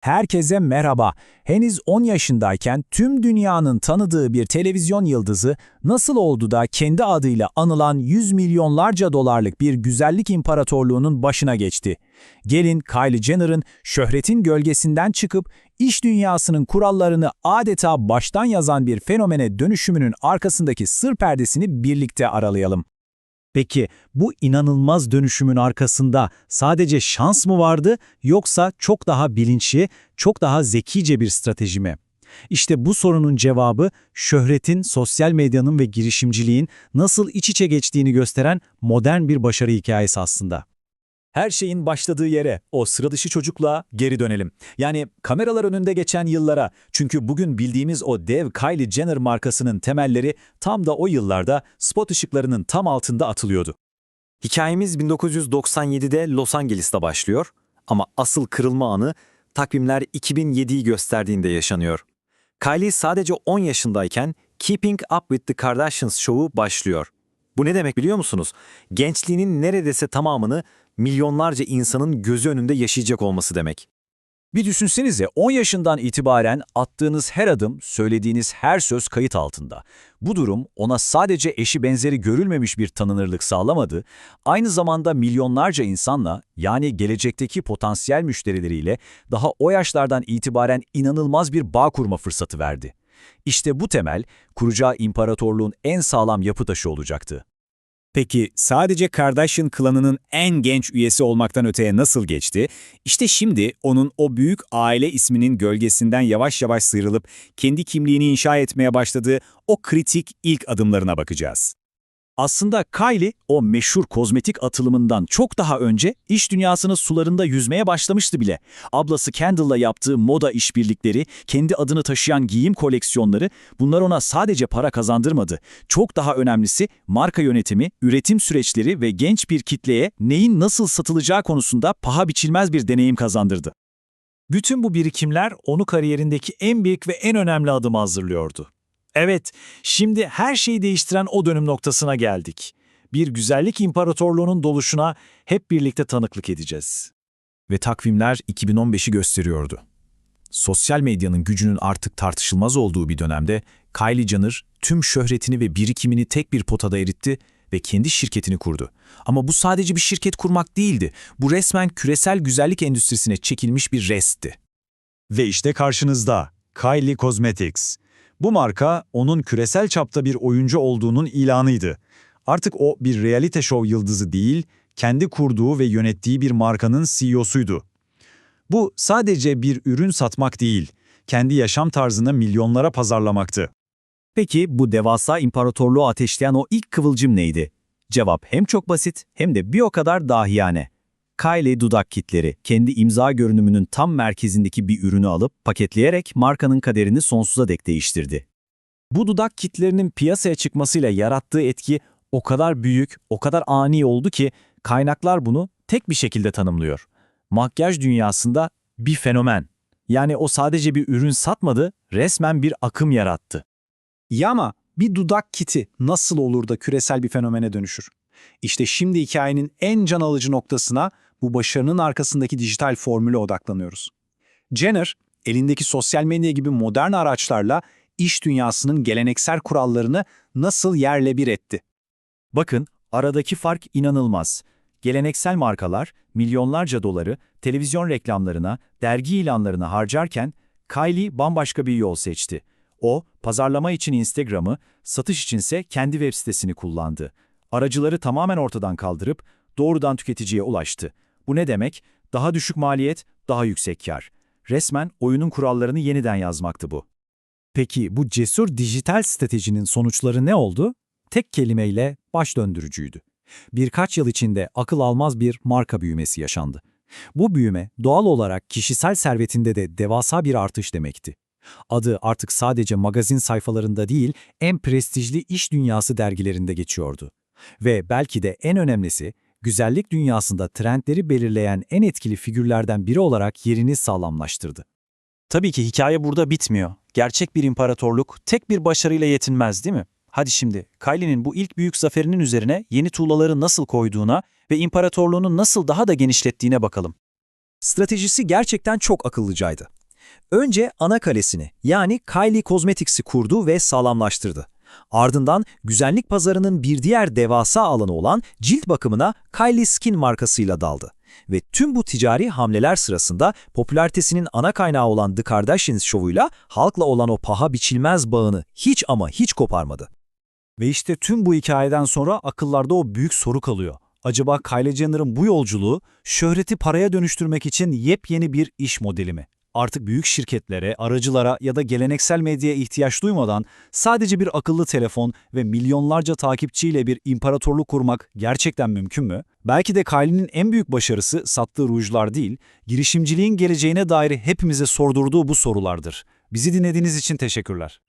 Herkese merhaba. Henüz 10 yaşındayken tüm dünyanın tanıdığı bir televizyon yıldızı nasıl oldu da kendi adıyla anılan yüz milyonlarca dolarlık bir güzellik imparatorluğunun başına geçti. Gelin Kylie Jenner'ın şöhretin gölgesinden çıkıp iş dünyasının kurallarını adeta baştan yazan bir fenomene dönüşümünün arkasındaki sır perdesini birlikte aralayalım. Peki bu inanılmaz dönüşümün arkasında sadece şans mı vardı yoksa çok daha bilinçli, çok daha zekice bir strateji mi? İşte bu sorunun cevabı şöhretin, sosyal medyanın ve girişimciliğin nasıl iç içe geçtiğini gösteren modern bir başarı hikayesi aslında. Her şeyin başladığı yere, o sıra dışı çocukluğa geri dönelim. Yani kameralar önünde geçen yıllara. Çünkü bugün bildiğimiz o dev Kylie Jenner markasının temelleri tam da o yıllarda spot ışıklarının tam altında atılıyordu. Hikayemiz 1997'de Los Angeles'ta başlıyor ama asıl kırılma anı takvimler 2007'yi gösterdiğinde yaşanıyor. Kylie sadece 10 yaşındayken Keeping Up with the Kardashians şovu başlıyor. Bu ne demek biliyor musunuz? Gençliğinin neredeyse tamamını milyonlarca insanın gözü önünde yaşayacak olması demek. Bir düşünsenize 10 yaşından itibaren attığınız her adım, söylediğiniz her söz kayıt altında. Bu durum ona sadece eşi benzeri görülmemiş bir tanınırlık sağlamadı, aynı zamanda milyonlarca insanla yani gelecekteki potansiyel müşterileriyle daha o yaşlardan itibaren inanılmaz bir bağ kurma fırsatı verdi. İşte bu temel, kuracağı imparatorluğun en sağlam yapı taşı olacaktı. Peki sadece Kardashian klanının en genç üyesi olmaktan öteye nasıl geçti? İşte şimdi onun o büyük aile isminin gölgesinden yavaş yavaş sıyrılıp kendi kimliğini inşa etmeye başladığı o kritik ilk adımlarına bakacağız. Aslında Kylie o meşhur kozmetik atılımından çok daha önce iş dünyasının sularında yüzmeye başlamıştı bile. Ablası Kendall'la yaptığı moda işbirlikleri, kendi adını taşıyan giyim koleksiyonları bunlar ona sadece para kazandırmadı. Çok daha önemlisi marka yönetimi, üretim süreçleri ve genç bir kitleye neyin nasıl satılacağı konusunda paha biçilmez bir deneyim kazandırdı. Bütün bu birikimler onu kariyerindeki en büyük ve en önemli adımı hazırlıyordu. Evet, şimdi her şeyi değiştiren o dönüm noktasına geldik. Bir güzellik imparatorluğunun doluşuna hep birlikte tanıklık edeceğiz. Ve takvimler 2015'i gösteriyordu. Sosyal medyanın gücünün artık tartışılmaz olduğu bir dönemde Kylie Jenner tüm şöhretini ve birikimini tek bir potada eritti ve kendi şirketini kurdu. Ama bu sadece bir şirket kurmak değildi. Bu resmen küresel güzellik endüstrisine çekilmiş bir restti. Ve işte karşınızda Kylie Cosmetics. Bu marka onun küresel çapta bir oyuncu olduğunun ilanıydı. Artık o bir realite show yıldızı değil, kendi kurduğu ve yönettiği bir markanın CEO'suydu. Bu sadece bir ürün satmak değil, kendi yaşam tarzını milyonlara pazarlamaktı. Peki bu devasa imparatorluğu ateşleyen o ilk kıvılcım neydi? Cevap hem çok basit hem de bir o kadar dahiyane. Kylie dudak kitleri kendi imza görünümünün tam merkezindeki bir ürünü alıp paketleyerek markanın kaderini sonsuza dek değiştirdi. Bu dudak kitlerinin piyasaya çıkmasıyla yarattığı etki o kadar büyük, o kadar ani oldu ki kaynaklar bunu tek bir şekilde tanımlıyor. Makyaj dünyasında bir fenomen. Yani o sadece bir ürün satmadı, resmen bir akım yarattı. Ya ama bir dudak kiti nasıl olur da küresel bir fenomene dönüşür? İşte şimdi hikayenin en can alıcı noktasına bu başarının arkasındaki dijital formüle odaklanıyoruz. Jenner, elindeki sosyal medya gibi modern araçlarla iş dünyasının geleneksel kurallarını nasıl yerle bir etti? Bakın, aradaki fark inanılmaz. Geleneksel markalar milyonlarca doları televizyon reklamlarına, dergi ilanlarına harcarken Kylie bambaşka bir yol seçti. O, pazarlama için Instagram'ı, satış içinse kendi web sitesini kullandı. Aracıları tamamen ortadan kaldırıp doğrudan tüketiciye ulaştı. Bu ne demek? Daha düşük maliyet, daha yüksek kar. Resmen oyunun kurallarını yeniden yazmaktı bu. Peki bu cesur dijital stratejinin sonuçları ne oldu? Tek kelimeyle baş döndürücüydü. Birkaç yıl içinde akıl almaz bir marka büyümesi yaşandı. Bu büyüme doğal olarak kişisel servetinde de devasa bir artış demekti. Adı artık sadece magazin sayfalarında değil, en prestijli iş dünyası dergilerinde geçiyordu. Ve belki de en önemlisi, güzellik dünyasında trendleri belirleyen en etkili figürlerden biri olarak yerini sağlamlaştırdı. Tabii ki hikaye burada bitmiyor. Gerçek bir imparatorluk tek bir başarıyla yetinmez değil mi? Hadi şimdi Kylie'nin bu ilk büyük zaferinin üzerine yeni tuğlaları nasıl koyduğuna ve imparatorluğunu nasıl daha da genişlettiğine bakalım. Stratejisi gerçekten çok akıllıcaydı. Önce ana kalesini yani Kylie Cosmetics'i kurdu ve sağlamlaştırdı. Ardından güzellik pazarının bir diğer devasa alanı olan cilt bakımına Kylie Skin markasıyla daldı. Ve tüm bu ticari hamleler sırasında popülaritesinin ana kaynağı olan The Kardashians şovuyla halkla olan o paha biçilmez bağını hiç ama hiç koparmadı. Ve işte tüm bu hikayeden sonra akıllarda o büyük soru kalıyor. Acaba Kylie Jenner'ın bu yolculuğu şöhreti paraya dönüştürmek için yepyeni bir iş modeli mi? Artık büyük şirketlere, aracılara ya da geleneksel medyaya ihtiyaç duymadan sadece bir akıllı telefon ve milyonlarca takipçiyle bir imparatorluk kurmak gerçekten mümkün mü? Belki de Kylie'nin en büyük başarısı sattığı rujlar değil, girişimciliğin geleceğine dair hepimize sordurduğu bu sorulardır. Bizi dinlediğiniz için teşekkürler.